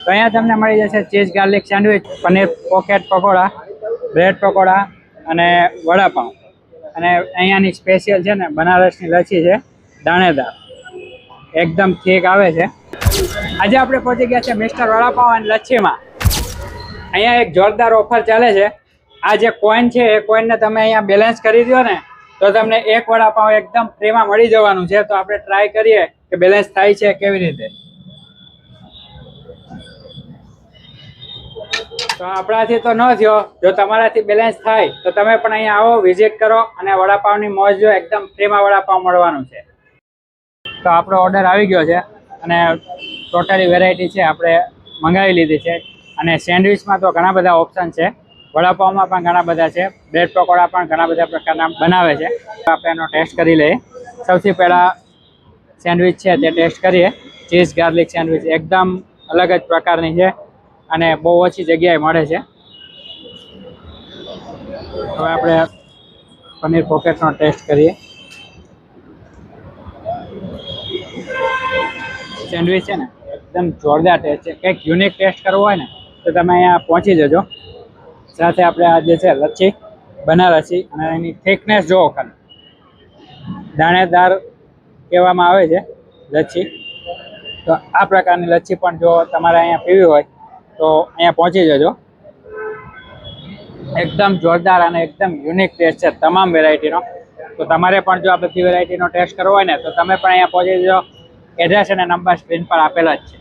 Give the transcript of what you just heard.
તો અહીંયા તમને મળી જશે cheese, garlic, sandwich, paneer, pocket pakora, bread pakora અને વડાપાઉં અને અહીંયાની સ્પેશિયલ છે ને, બનારસની લચ્છી છે, દાણેદાર. એકદમ ઠીક આવે છે. આજે આપણે પહોંચી ગયા છે મિસ્ટર વડાપાઉં અને લચ્છીમાં અહીંયા એક જોરદાર ઓફર ચાલે છે. આ જે કોઈન છે, એ કોઈનને તમે અહીંયા બેલેન્સ કરી દો ને, તો તમને એક વડાપાઉં એકદમ ફ્રીમાં મળી જવાનું છે. તો આપણે ટ્રાય કરીએ કે બેલેન્સ થાય છે કેવી રીતે. તો આપણાથી તો ન થયો. જો તમારાથી બેલેન્સ થાય, તો તમે પણ અહીંયા આવો વિઝિટ કરો અને વડાપાવની મોજ જો એકદમ ફ્રીમાં વડાપાવ મળવાનું છે. તો આપણો ઓર્ડર આવી ગયો છે અને ટોટલી વેરાયટી છે, આપણે મંગાવી લીધી છે. અને સેન્ડવિચમાં તો ઘણા બધા ઓપ્શન છે. વડાપાવમાં પણ ઘણા બધા છે. બ્રેડ પકોડા પણ ઘણા બધા પ્રકારના બનાવે છે. આપણે એનો ટેસ્ટ કરી લઈએ. સૌથી પહેલાં સેન્ડવિચ છે તે ટેસ્ટ કરીએ. ચીઝ ગાર્લિક સેન્ડવિચ એકદમ અલગ જ પ્રકારની છે. અને બહુ ઓછી જગ્યાએ મળે છે. હવે આપણે પનીર પોકેટનો ટેસ્ટ કરીએ. સેન્ડવિચ છે ને, એકદમ જોરદાર ટેસ્ટ છે. કંઈક યુનિક ટેસ્ટ કરવો હોય ને, તો તમે અહીંયા પહોંચી જજો. સાથે આપણે આ જે છે, લચ્છી બનારસી અને એની થિકનેસ જોવો ખાલી. દાણેદાર કહેવામાં આવે છે, લચ્છી. તો આ પ્રકારની લચ્છી પણ જો તમારે અહીંયા પીવી હોય તો અહીંયા પહોંચી જજો. એકદમ જોરદાર અને એકદમ યુનિક ટેસ્ટ છે તમામ વેરાયટીનો તો તમારે પણ જો આ બધી વેરાયટીનો ટેસ્ટ કરવો હોય ને, તો તમે પણ અહીંયા પહોંચી જજો. એડ્રેસ અને નંબર સ્ક્રીન પર આપેલા જ છે.